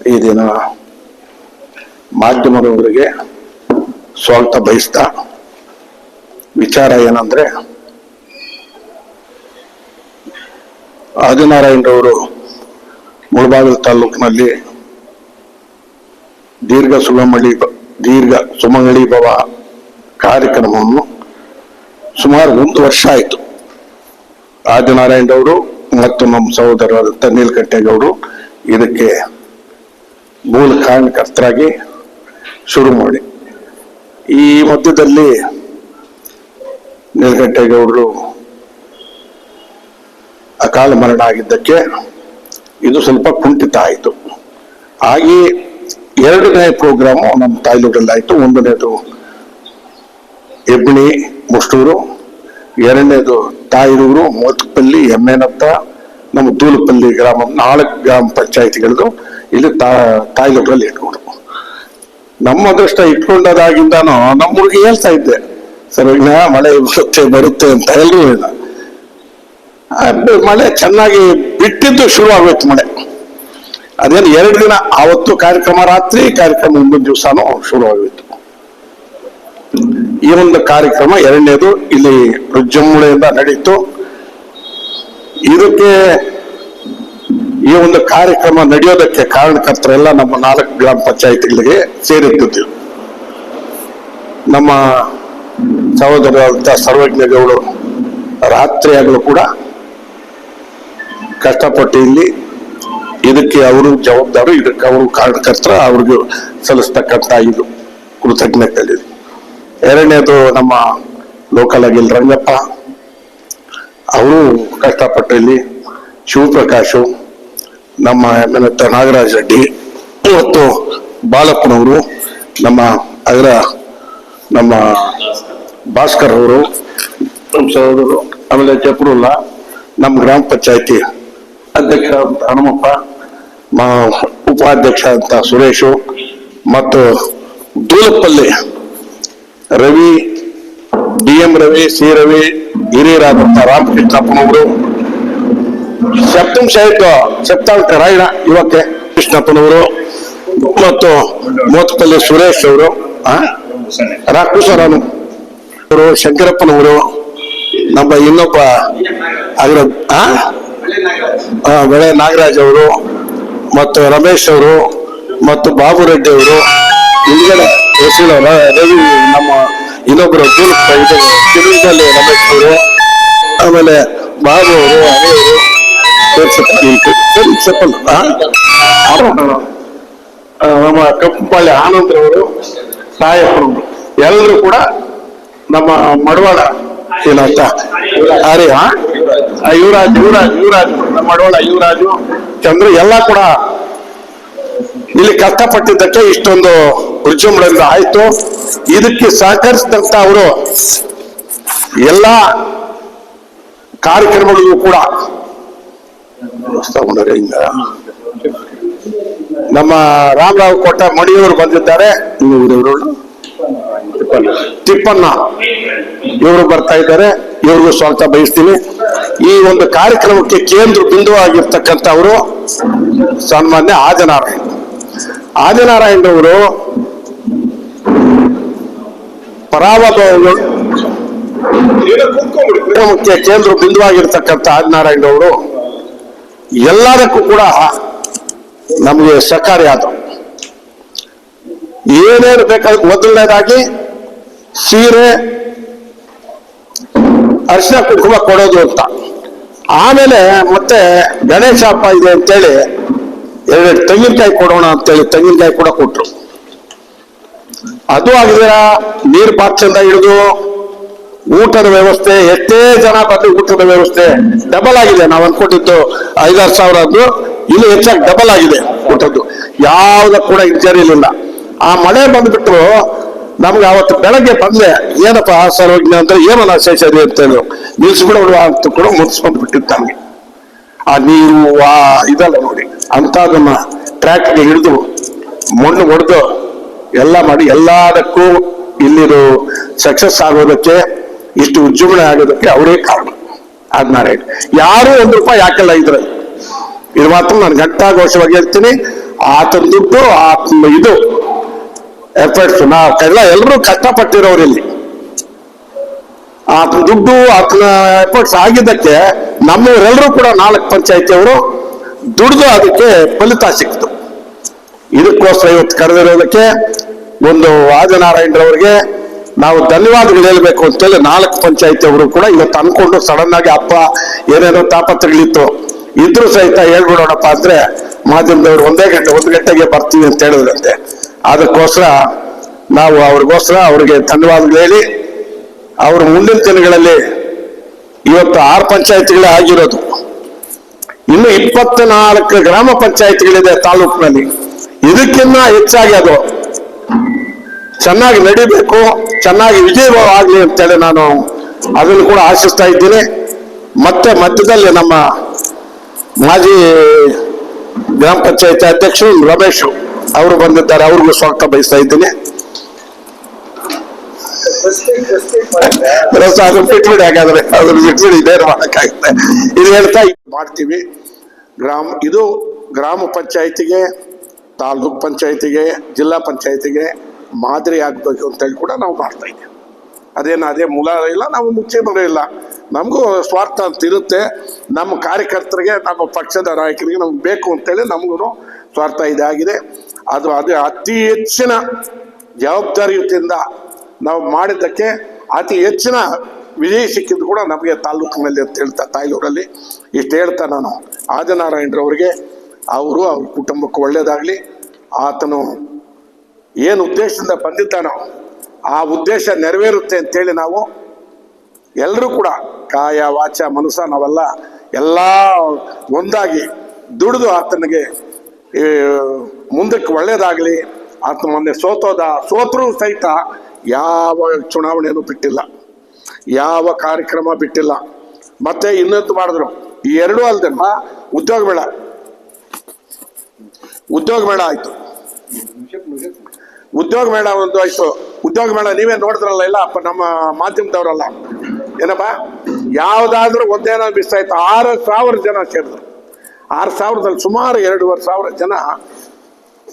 ಈ ದಿನ ಮಾಧ್ಯಮದವರಿಗೆ ಸ್ವಾಗತ ಬಯಸ್ತಾ ವಿಚಾರ ಏನಂದ್ರೆ, ಆದಿನಾರಾಯಣರವರು ಮುಳಬಾಗಿಲು ತಾಲೂಕಿನಲ್ಲಿ ದೀರ್ಘ ಸುಮಂಗಳಿ ದೀರ್ಘ ಸುಮಂಗಳಿ ಭವ ಕಾರ್ಯಕ್ರಮವನ್ನು ಸುಮಾರು ಒಂದು ವರ್ಷ ಆಯಿತು. ಆದಿನಾರಾಯಣರವರು ಮತ್ತು ನಮ್ಮ ಸಹೋದರ ನೀಲಕಂಠೇಗೌಡರು ಇದಕ್ಕೆ ಮೂಲ ಕಾರಣಕರ್ತರಾಗಿ ಶುರು ಮಾಡಿ. ಈ ಮಧ್ಯದಲ್ಲಿ ನೀಲಕಂಠೇಗೌಡರು ಅಕಾಲ ಮರಣ ಆಗಿದ್ದಕ್ಕೆ ಇದು ಸ್ವಲ್ಪ ಕುಂಠಿತ ಆಯಿತು. ಹಾಗೆ ಎರಡನೇ ಪ್ರೋಗ್ರಾಮು ನಮ್ಮ ತಾಯ್ಲೂರಲ್ಲಾಯಿತು ಒಂದನೇದು ಹೆಬ್ಣಿ ಮುಷ್ಟೂರು, ಎರಡನೇದು ತಾಯಿರೂರು, ಮೋತಪಲ್ಲಿ, ಎಮ್ಮೆನತ್ತ, ನಮ್ಮ ದೂಲಪಲ್ಲಿ ಗ್ರಾಮ, ನಾಲ್ಕು ಗ್ರಾಮ ಪಂಚಾಯತಿಗಳದು ಇಲ್ಲಿ ತಾ ತಾಯ್ಲೂರಲ್ಲಿ ಇಟ್ಕೊಂಡು ನಮ್ಮ ಅದೃಷ್ಟ ಇಟ್ಕೊಂಡದಾಗಿಂದಾನು ನಮ್ಮ ಹುಡುಗಿ ಹೇಳ್ತಾ ಇದ್ದೆ, ಸರ್ ಮಳೆ ಬರುತ್ತೆ ಬರುತ್ತೆ ಅಂತ ಎಲ್ಲರೂ ಅದು ಮಳೆ ಚೆನ್ನಾಗಿ ಬಿಟ್ಟಿದ್ದು ಶುರು ಆಗೋಯ್ತು ಮಳೆ. ಅದೇನು ಎರಡು ದಿನ, ಆವತ್ತು ಕಾರ್ಯಕ್ರಮ, ರಾತ್ರಿ ಕಾರ್ಯಕ್ರಮ ಮುಂದಿನ ದಿವಸನೂ ಶುರು ಆಗೋಯ್ತು. ಈ ಒಂದು ಕಾರ್ಯಕ್ರಮ ಎರಡನೇದು ಇಲ್ಲಿ ರುಜ್ಜಮೂಳೆಯಿಂದ ನಡೀತು. ಇದಕ್ಕೆ ಈ ಒಂದು ಕಾರ್ಯಕ್ರಮ ನಡೆಯೋದಕ್ಕೆ ಕಾರಣಕರ್ತರೆಲ್ಲ ನಮ್ಮ ನಾಲ್ಕು ಗ್ರಾಮ ಪಂಚಾಯತ್ಗಳಿಗೆ ಸೇರಿದ್ದು ನಮ್ಮ ಸಹೋದರರಾದಂಥ ಸರ್ವಜ್ಞಗೌಡರು ರಾತ್ರಿಯಾಗಲೂ ಕೂಡ ಕಷ್ಟಪಟ್ಟು ಇಲ್ಲಿ ಇದಕ್ಕೆ ಅವರು ಜವಾಬ್ದಾರು, ಇದಕ್ಕೆ ಅವರು ಕಾರಣಕರ್ತರ, ಅವ್ರಿಗೆ ಸಲ್ಲಿಸ್ತಕ್ಕಂಥ ಇದು ಕೃತಜ್ಞತೆ ಎರಡನೇದು ನಮ್ಮ ಲೋಕಲ್ ಆಗಿ ರಂಗಪ್ಪ. ಅವರು ಕಷ್ಟಪಟ್ಟು ಇಲ್ಲಿ ಶಿವಪ್ರಕಾಶು ನಮ್ಮ ಎಮ್ಮೆನತ್ತ ನಾಗರಾಜ್ ರೆಡ್ಡಿ ಮತ್ತು ಬಾಲಪ್ಪನವರು, ನಮ್ಮ ಅದರ ನಮ್ಮ ಭಾಸ್ಕರ್ ಅವರು, ನಮ್ಮ ಸಹೋದರರು, ಆಮೇಲೆ ಜಫರುಲ್ಲಾ, ನಮ್ಮ ಗ್ರಾಮ ಪಂಚಾಯತಿ ಅಧ್ಯಕ್ಷ ಹನುಮಪ್ಪ, ಮಾ ಉಪಾಧ್ಯಕ್ಷ ಅಂತ ಸುರೇಶು ಮತ್ತು Doolapalli Ravi, D M Ravi, C Ravi, ಹಿರಿಯರಾದಂಥ ರಾಮಕೃಷ್ಣಪ್ಪನವರು ಸಪ್ತಮ್ ಸಾಹಿತ್ಯ ಸಪ್ತಾಂಕ ರಾಯಣ ಯುವಕ್ಕೆ ಕೃಷ್ಣಪ್ಪನವರು ಮತ್ತು ಮೋತ್ಪಲ್ಲಿ ಸುರೇಶ್ ಅವರು ರಾಕುಸರನು ಅವರು, ಶಂಕರಪ್ಪನವರು, ನಮ್ಮ ಇನ್ನೊಬ್ಬ ಅಗ್ರ ಬೆಳೆ ನಾಗರಾಜ್ ಅವರು ಮತ್ತು ರಮೇಶ್ ಅವರು ಮತ್ತು ಬಾಬು ರೆಡ್ಡಿ ಅವರು ಹಿಂದ್ಗಡೆ ಹೆಸರು ರವಿ, ನಮ್ಮ ಇನ್ನೊಬ್ಬರು ತಿರುಗಿನಲ್ಲಿ ರಮೇಶ್ ಅವರು, ಆಮೇಲೆ ಬಾಬು ಅವರು ಅನಿಯವರು ನಮ್ಮ ಆನಂದ್ ಆನಂದ್ರವರು ಸಾಯಪ್ಪರು ಎಲ್ಲರೂ ಕೂಡ ನಮ್ಮ ಮಡವಾಡ ಏನಂತ ಅರೆ ಹಾ ಯುವರಾಜ್ ಯುವರಾಜ್ ಯುವರಾಜ್ ನಮ್ಮ ಮಡವಾಳ ಯುವರಾಜು ಚಂದ್ರ ಎಲ್ಲ ಕೂಡ ಇಲ್ಲಿ ಕಷ್ಟಪಟ್ಟಿದ್ದಕ್ಕೆ ಇಷ್ಟೊಂದು ವಿಜೃಂಭಣೆಯಿಂದ ಆಯ್ತು ಇದಕ್ಕೆ ಸಹಕರಿಸಿದಂತ ಅವರು ಎಲ್ಲ ಕಾರ್ಯಕ್ರಮಗಳಿಗೂ ಕೂಡ ತಗೊಂಡ್ರೆ ಹಿಂಗ ನಮ್ಮ ರಾಮರಾವ್ ಕೋಟ ಮಣಿಯವರು ಬಂದಿದ್ದಾರೆ. ಇವರು ತಿಪ್ಪಣ್ಣ. ಇವರು ಬರ್ತಾ ಇದ್ದಾರೆ. ಇವ್ರಿಗೂ ಸ್ವಾಗತ ಬಯಸ್ತೀನಿ. ಈ ಒಂದು ಕಾರ್ಯಕ್ರಮಕ್ಕೆ ಕೇಂದ್ರ ಬಿಂದು ಆಗಿರ್ತಕ್ಕಂಥವರು ಸನ್ಮಾನ್ಯ ಆದಿನಾರಾಯಣ. ಅವರು ಪರಾಭವಗಳು ಕಾರ್ಯಕ್ರಮಕ್ಕೆ ಕೇಂದ್ರ ಬಿಂದುವಾಗಿರ್ತಕ್ಕಂಥ ಆದಿನಾರಾಯಣರವರು ಎಲ್ಲದಕ್ಕೂ ಕೂಡ ನಮಗೆ ಸಹಕಾರಿ ಆದವು ಏನೇನು ಬೇಕಾದ ಮೊದಲನೇದಾಗಿ ಸೀರೆ, ಅರಿಶಿನ ಕುಂಕುಮ ಕೊಡೋದು ಅಂತ. ಆಮೇಲೆ ಮತ್ತೆ ಗಣೇಶ ಹಬ್ಬ ಇದೆ ಅಂತೇಳಿ ಎರಡು ತೆಂಗಿನಕಾಯಿ ಕೊಡೋಣ ಅಂತೇಳಿ ತೆಂಗಿನಕಾಯಿ ಕೂಡ ಕೊಟ್ರು. ಅದು ಆಗಿದ್ದೀರ ನೀರು ಪಾತ್ರೆಯಿಂದ ಹಿಡಿದು ಊಟದ ವ್ಯವಸ್ಥೆ, ಎಷ್ಟೇ ಜನ ಬಂದು ಊಟದ ವ್ಯವಸ್ಥೆ ಡಬಲ್ ಆಗಿದೆ. ನಾವು ಅಂದ್ಕೊಂಡಿದ್ದು ಐದಾರು ಸಾವಿರ ಅದು ಇಲ್ಲಿ ಹೆಚ್ಚಾಗಿ ಡಬಲ್ ಆಗಿದೆ ಊಟದ್ದು. ಯಾವ್ದು ಕೂಡ ಇಲ್ಲ ಆ ಮಳೆ ಬಂದ್ಬಿಟ್ಟು ನಮ್ಗೆ ಅವತ್ತು ಬೆಳಗ್ಗೆ ಬಂದೆ, ಏನಪ್ಪ ಸರ್ವಜ್ಞ ಅಂದ್ರೆ ಏನಲ್ಲ ಶೇಷರಿ ಅಂತ ಹೇಳಿ. ನಿಲ್ಸ್ಬಿಡೋಣ ಅಂತ ಕೂಡ ಮುಗಿಸ್ಕೊಂಡು ಬಿಟ್ಟಿತ್ತು ನಮ್ಗೆ. ಆ ನೀರು, ಆ ಇದೆಲ್ಲ ನೋಡಿ ಅಂತದನ್ನ ಟ್ರ್ಯಾಕ್ಗೆ ಹಿಡಿದು ಮಣ್ಣು ಹೊಡೆದು ಎಲ್ಲ ಮಾಡಿ ಎಲ್ಲದಕ್ಕೂ ಇಲ್ಲಿರೋ ಸಕ್ಸಸ್ ಆಗೋದಕ್ಕೆ ಇಷ್ಟು ಉಜ್ಜುಮಣೆ ಆಗೋದಕ್ಕೆ ಅವರೇ ಕಾರಣ. ಆದ್ನಾರಾಯಣ ಯಾರು ಒಂದು ರೂಪಾಯಿ ಯಾಕಲ್ಲ ಇದ್ರೆ ಇದು ಮಾತ್ರ ನಾನು ಘಂಟಾಘೋಷವಾಗಿ ಹೇಳ್ತೀನಿ. ಆತನ ದುಡ್ಡು, ಆತ್ಮ ಇದು. ಎಫರ್ಟ್ಸ್. ನಾ ಕೈಲ ಎಲ್ಲರೂ ಕಷ್ಟಪಟ್ಟಿರೋರು ಇಲ್ಲಿ. ಆತನ ದುಡ್ಡು, ಆತನ ಎಫರ್ಟ್ಸ್ ಆಗಿದ್ದಕ್ಕೆ ನಮ್ಮವರೆಲ್ಲರೂ ಕೂಡ ನಾಲ್ಕು ಪಂಚಾಯತಿಯವರು ದುಡ್ದು ಅದಕ್ಕೆ ಫಲಿತ ಸಿಕ್ತು ಇದಕ್ಕೋಸ್ಕರ ಇವತ್ತು ಕರೆದಿರೋದಕ್ಕೆ ಒಂದು ವಾಜನಾರಾಯಣರವರಿಗೆ ನಾವು ಧನ್ಯವಾದಗಳು ಹೇಳ್ಬೇಕು ಅಂತೇಳಿ ನಾಲ್ಕು ಪಂಚಾಯತಿ ಅವರು ಕೂಡ ಇವತ್ತು ಅನ್ಕೊಂಡು ಸಡನ್ ಆಗಿ ಅಪ್ಪ ಏನೇನೋ ತಾಪತ್ರಗಳಿತ್ತು, ಇದ್ರು ಸಹಿತ ಹೇಳ್ಬಿಡೋಣಪ್ಪ ಅಂದ್ರೆ ಮಾಧ್ಯಮದವ್ರು ಒಂದೇ ಗಂಟೆ, ಒಂದು ಗಂಟೆಗೆ ಬರ್ತೀವಿ ಅಂತ ಹೇಳಿದ್ರಂತೆ. ಅದಕ್ಕೋಸ್ಕರ ನಾವು ಅವ್ರಿಗೋಸ್ಕರ ಅವ್ರಿಗೆ ಧನ್ಯವಾದಗಳು ಹೇಳಿ, ಅವ್ರ ಮುಂದಿನ ದಿನಗಳಲ್ಲಿ ಇವತ್ತು ಆರು ಪಂಚಾಯತಿಗಳೇ ಆಗಿರೋದು. ಇನ್ನು ಇಪ್ಪತ್ನಾಲ್ಕು ಗ್ರಾಮ ಪಂಚಾಯತಿಗಳಿದೆ ತಾಲೂಕಿನಲ್ಲಿ. ಇದಕ್ಕಿಂತ ಹೆಚ್ಚಾಗಿ ಅದು ಚೆನ್ನಾಗಿ ನಡಿಬೇಕು, ಚೆನ್ನಾಗಿ ವಿಜಯವಾಗಲಿ ಅಂತೇಳಿ ನಾನು ಅದನ್ನು ಕೂಡ ಆಶಿಸ್ತಾ ಇದ್ದೀನಿ. ಮತ್ತೆ ಮಧ್ಯದಲ್ಲಿ ನಮ್ಮ ಮಾಜಿ ಗ್ರಾಮ ಪಂಚಾಯತ್ ಅಧ್ಯಕ್ಷರು ರಮೇಶ್ ಅವರು ಬಂದಿದ್ದಾರೆ, ಅವ್ರಿಗೂ ಸ್ವಾಗತ ಬಯಸ್ತಾ ಇದ್ದೀನಿ. ಬಿಟ್ಬಿಡಿ ಹಾಗಾದ್ರೆ ಅದ್ರ ಬಿಟ್ಬಿಡಿ ಮಾಡಕ್ಕಾಗುತ್ತೆ. ಇದು ಹೇಳ್ತಾ ಮಾಡ್ತೀವಿ. ಗ್ರಾಮ, ಇದು ಗ್ರಾಮ ಪಂಚಾಯತಿಗೆ, ತಾಲೂಕ್ ಪಂಚಾಯತಿಗೆ, ಜಿಲ್ಲಾ ಪಂಚಾಯತಿಗೆ ಮಾದರಿ ಆಗ್ಬೇಕು ಅಂತೇಳಿ ಕೂಡ ನಾವು ಮಾಡ್ತಾ ಇದ್ದೀವಿ. ಅದೇನು ಅದೇ ಮೂಲ ಇಲ್ಲ, ನಾವು ಮುಖ್ಯ ಮರ ಇಲ್ಲ. ನಮಗೂ ಸ್ವಾರ್ಥ ಅಂತ ಇರುತ್ತೆ. ನಮ್ಮ ಕಾರ್ಯಕರ್ತರಿಗೆ, ನಮ್ಮ ಪಕ್ಷದ ನಾಯಕರಿಗೆ ನಮ್ಗೆ ಬೇಕು ಅಂತೇಳಿ ನಮಗೂ ಸ್ವಾರ್ಥ ಇದಾಗಿದೆ. ಅದು ಅದೇ ಅತಿ ಹೆಚ್ಚಿನ ಜವಾಬ್ದಾರಿಯುತಿಯಿಂದ ನಾವು ಮಾಡಿದ್ದಕ್ಕೆ ಅತಿ ಹೆಚ್ಚಿನ ವಿಜಯ ಸಿಕ್ಕಿದ್ದು ಕೂಡ ನಮಗೆ ತಾಲೂಕಿನಲ್ಲಿ ಅಂತ ಹೇಳ್ತಾ, ತಾಯ್ಲೂರಲ್ಲಿ ಇಷ್ಟು ಹೇಳ್ತಾ ನಾನು. ಆದಿನಾರಾಯಣರವರಿಗೆ, ಅವರು ಅವ್ರ ಕುಟುಂಬಕ್ಕೆ ಒಳ್ಳೆಯದಾಗಲಿ ಆತನು ಏನು ಉದ್ದೇಶದಿಂದ ಬಂದಿದ್ದಾನೋ ಆ ಉದ್ದೇಶ ನೆರವೇರುತ್ತೆ ಅಂತೇಳಿ ನಾವು ಎಲ್ಲರೂ ಕೂಡ ಕಾಯ ವಾಚ ಮನಸ್ಸ ನಾವೆಲ್ಲ ಎಲ್ಲ ಒಂದಾಗಿ ದುಡಿದು ಆತನಿಗೆ ಮುಂದಕ್ಕೆ ಒಳ್ಳೇದಾಗಲಿ ಆತ ಮೊನ್ನೆ ಸೋತೋದ, ಸೋತರೂ ಸಹಿತ ಯಾವ ಚುನಾವಣೆಯನ್ನು ಬಿಟ್ಟಿಲ್ಲ, ಯಾವ ಕಾರ್ಯಕ್ರಮ ಬಿಟ್ಟಿಲ್ಲ. ಮತ್ತೆ ಇನ್ನೊಂದು ಮಾಡಿದ್ರು, ಈ ಎರಡೂ ಅಲ್ದೆ ಉದ್ಯೋಗ ಮೇಳ. ಉದ್ಯೋಗ ಮೇಳ ಆಯ್ತು. ಉದ್ಯೋಗ ಮೇಳ ಒಂದು ಆಯ್ತು. ಉದ್ಯೋಗ ಮೇಳ ನೀವೇ ನೋಡಿದ್ರಲ್ಲ ಇಲ್ಲ ಅಪ್ಪ ನಮ್ಮ ಮಾಧ್ಯಮದವರಲ್ಲ. ಏನಪ್ಪ? ಯಾವ್ದಾದ್ರೂ ಒಂದೇನೋ ಮಿಸ್ ಆಯ್ತು. ಆರು ಸಾವಿರ ಜನ ಸೇರಿದ್ರು. ಆರು ಸಾವಿರದಲ್ಲಿ ಸುಮಾರು ಎರಡೂವರೆ ಸಾವಿರ ಜನ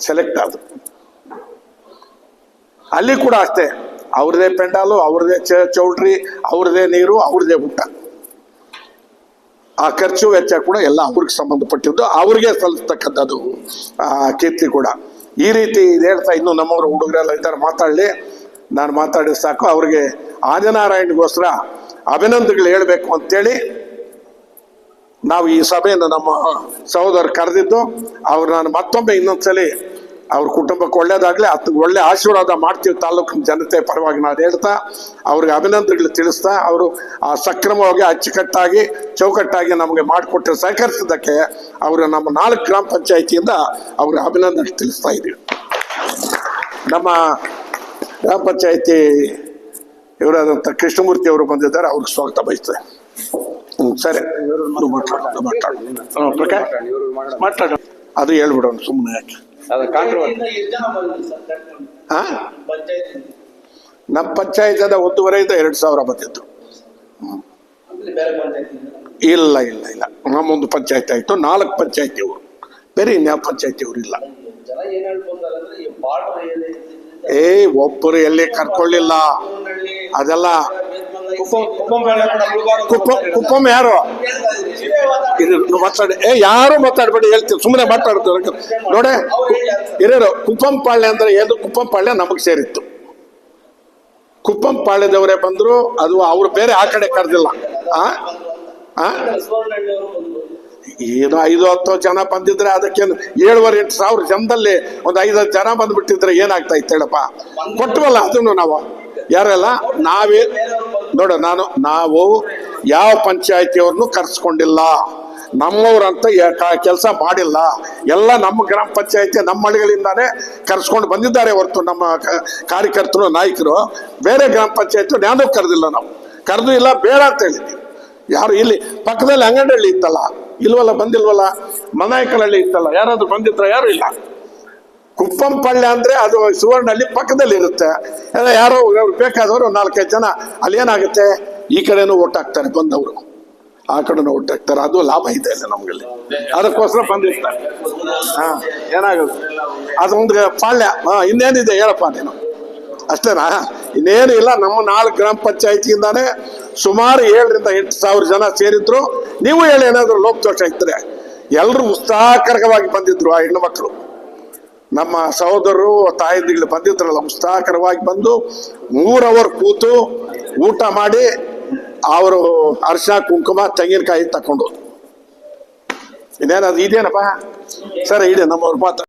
ಸೆಲೆಕ್ಟ್ ಆದ್ರು. ಅಲ್ಲಿ ಕೂಡ ಅಷ್ಟೇ. ಅವ್ರದೇ ಪೆಂಡಾಲು, ಅವ್ರದೇ ಚೌಲ್ಟ್ರಿ, ಅವ್ರದೇ ನೀರು, ಅವ್ರದೇ ಊಟ. ಆ ಖರ್ಚು ವೆಚ್ಚ ಕೂಡ ಎಲ್ಲ ಅವ್ರಿಗೆ ಸಂಬಂಧಪಟ್ಟಿದ್ದು. ಅವ್ರಿಗೆ ಸಲ್ಲಿಸ್ತಕ್ಕಂಥದ್ದು ಕೀರ್ತಿ ಕೂಡ. ಈ ರೀತಿ ಹೇಳ್ತಾ ಇನ್ನು ನಮ್ಮವರು ಹುಡುಗರೆಲ್ಲ ಇದ್ದಾರೆ, ಮಾತಾಡಲಿ. ನಾನು ಮಾತಾಡಿದ ಸಾಕು. ಅವ್ರಿಗೆ ಆದಿನಾರಾಯಣಗೋಸ್ಕರ ಅಭಿನಂದನೆಗಳು ಹೇಳಬೇಕು ಅಂತೇಳಿ ನಾವು ಈ ಸಭೆಯನ್ನು ನಮ್ಮ ಸಹೋದರ ಕರೆದಿದ್ದು, ಅವ್ರು ನಾನು ಮತ್ತೊಮ್ಮೆ ಇನ್ನೊಂದ್ಸಲಿ ಅವ್ರ ಕುಟುಂಬಕ್ಕೆ ಒಳ್ಳೇದಾಗಲಿ ಅತ್ ಒಳ್ಳೆ ಆಶೀರ್ವಾದ ಮಾಡ್ತೀವಿ ತಾಲೂಕಿನ ಜನತೆ ಪರವಾಗಿ ನಾನು ಹೇಳ್ತಾ ಅವ್ರಿಗೆ ಅಭಿನಂದನೆಗಳು ತಿಳಿಸ್ತಾ ಅವರು ಆ ಸಕ್ರಮವಾಗಿ ಅಚ್ಚುಕಟ್ಟಾಗಿ ಚೌಕಟ್ಟಾಗಿ ನಮಗೆ ಮಾಡಿಕೊಟ್ಟು ಸಹಕರಿಸಿದ್ದಕ್ಕೆ ಅವರು ನಮ್ಮ ನಾಲ್ಕು ಗ್ರಾಮ ಪಂಚಾಯಿತಿಯಿಂದ ಅವ್ರಿಗೆ ಅಭಿನಂದನೆ ತಿಳಿಸ್ತಾ ಇದ್ದೀವಿ. ನಮ್ಮ ಗ್ರಾಮ ಪಂಚಾಯಿತಿ ಇವರಾದಂಥ ಕೃಷ್ಣಮೂರ್ತಿ ಅವರು ಬಂದಿದ್ದಾರೆ ಅವ್ರಿಗೆ ಸ್ವಾಗತ ಬಯಸ್ತೇನೆ ಹ್ಞೂ ಸರಿ. ಮಾತಾಡೋಣ ಅದು ಹೇಳ್ಬಿಡೋಣ ಸುಮ್ಮನೆ ಯಾಕೆ. ಅದು ಕಾಂಟ್ರವರ್ಸಿ ನಮ್ಮ ಪಂಚಾಯತದ ಒಂದೂವರೆಯಿಂದ ಎರಡು ಸಾವಿರ ಬಂದಿತ್ತು ಇಲ್ಲ ಇಲ್ಲ ಇಲ್ಲ. ನಮ್ಮೊಂದು ಪಂಚಾಯತ್ ಆಯ್ತು. ನಾಲ್ಕು ಪಂಚಾಯತಿ ಅವರು ಬೇರೆ ಇನ್ಯಾವ ಪಂಚಾಯತಿ ಅವರು ಇಲ್ಲ ಏ ಒಬ್ಬರು ಎಲ್ಲಿ ಕರ್ಕೊಳ್ಳಿಲ್ಲ. ಅದೆಲ್ಲ ಕುಪ್ಪಂ ಯಾರು? ಇದು ಮಾತಾಡಿ ಏ, ಯಾರು ಮಾತಾಡ್ಬೇಡಿ ಹೇಳ್ತೀವಿ ಸುಮ್ಮನೆ ಮಾತಾಡ್ತಾರೆ ನೋಡೆ ಇರೋರು ಕುಪ್ಪಂ ಪಾಳ್ಯ ಅಂದ್ರೆ ಏನು ಕುಪ್ಪಂ ಪಾಳ್ಯ ನಮಗೆ ಸೇರಿತ್ತು. ಕುಪ್ಪಂ ಪಾಳ್ಯದವರೇ ಬಂದರು, ಅದು ಅವ್ರು ಬೇರೆ ಆ ಕಡೆ ಕರೆದಿಲ್ಲ. ಆ. ಏನು ಐದು, ಹತ್ತು ಜನ ಬಂದಿದ್ರೆ ಅದಕ್ಕೇನು? ಏಳುವರೆ, ಎಂಟು ಸಾವಿರ ಜನದಲ್ಲಿ ಒಂದು ಐದು ಜನ ಬಂದ್ಬಿಟ್ಟಿದ್ರೆ ಏನಾಗ್ತಾ ಇತ್ತು ಹೇಳಪ್ಪ? ಕೊಟ್ಟವಲ್ಲ ಅದನ್ನು ನಾವು. ಯಾರೆಲ್ಲ? ನಾವೇ ನೋಡ, ನಾನು ನಾವು ಯಾವ ಪಂಚಾಯತಿಯವ್ರನ್ನು ಕರ್ಸ್ಕೊಂಡಿಲ್ಲ. ನಮ್ಮವ್ರಂತ ಕೆಲಸ ಮಾಡಿಲ್ಲ. ಎಲ್ಲ ನಮ್ಮ ಗ್ರಾಮ ಪಂಚಾಯತಿ ನಮ್ಮ ಹಳ್ಳಿಗಳಿಂದಾನೇ ಕರ್ಸ್ಕೊಂಡು ಬಂದಿದ್ದಾರೆ ಹೊರತು ನಮ್ಮ ಕಾರ್ಯಕರ್ತರು, ನಾಯಕರು. ಬೇರೆ ಗ್ರಾಮ ಪಂಚಾಯತಿ ನಾನು ಕರೆದಿಲ್ಲ ನಾವು. ಕರೆದು ಇಲ್ಲ, ಬೇಡ ಅಂತ ಹೇಳಿದ್ವಿ. ಯಾರು ಇಲ್ಲಿ ಪಕ್ಕದಲ್ಲಿ ಅಂಗನಹಳ್ಳಿ ಇತ್ತಲ್ಲ, ಇಲ್ವಲ್ಲ ಬಂದಿಲ್ವಲ್ಲ? ಮನಾಯಕನಹಳ್ಳಿ ಇತ್ತಲ್ಲ, ಯಾರಾದ್ರೂ ಬಂದಿದ್ರ? ಯಾರು ಇಲ್ಲ. ಕುಪ್ಪಂ ಪಳ್ಳ ಅಂದ್ರೆ ಅದು ಸುವರ್ಣಹಳ್ಳಿ ಪಕ್ಕದಲ್ಲಿ ಇರುತ್ತೆ ಯಾರೋ ಬೇಕಾದವರು ನಾಲ್ಕೈದು ಜನ, ಅಲ್ಲಿ ಏನಾಗುತ್ತೆ? ಈ ಕಡೆನೂ ಓಟ್ ಹಾಕ್ತಾರೆ ಬಂದವರು. ಆ ಕಡೆನೂ ಒಟ್ಟಾಗ್ತಾರೆ. ಅದು ಲಾಭ ಇದೆ ಅಲ್ಲ ನಮ್ಗಲ್ಲಿ. ಅದಕ್ಕೋಸ್ಕರ ಬಂದಿರ್ತಾರೆ. ಹಾ ಏನಾಗೋದು ಅದೊಂದು ಪಾಳ್ಯ. ಹಾ, ಇನ್ನೇನಿದೆ ಹೇಳಪ್ಪ ನೀನು. ಅಷ್ಟೇನಾ? ಇನ್ನೇನು ಇಲ್ಲ. ನಮ್ಮ ನಾಲ್ಕು ಗ್ರಾಮ ಪಂಚಾಯತಿಯಿಂದಾನೇ ಸುಮಾರು ಏಳರಿಂದ ಎಂಟು ಸಾವಿರ ಜನ ಸೇರಿದ್ರು. ನೀವು ಹೇಳಿ ಏನಾದರೂ ಲೋಪದೋಷ ಇದ್ರೆ. ಎಲ್ಲರೂ ಉತ್ಸಾಹಕರವಾಗಿ ಬಂದಿದ್ರು ಆ ಹೆಣ್ಣು ಮಕ್ಕಳು. ನಮ್ಮ ಸಹೋದರರು ತಾಯಂದಿಗಳು ಬಂದಿದ್ರಲ್ಲ, ಉತ್ಸಾಹಕರವಾಗಿ ಬಂದು ಮೂರ್ ಅವರ್ ಕೂತು ಊಟ ಮಾಡಿ ಅವರು ಅರ್ಶಿನ ಕುಂಕುಮ ತೆಂಗಿನಕಾಯಿ ತಕೊಂಡು ಇದೇನದು ಇದೇನಪ್ಪ? ಸರಿ ಇದೆ ನಮ್ಮವ್ರ ಮಾತು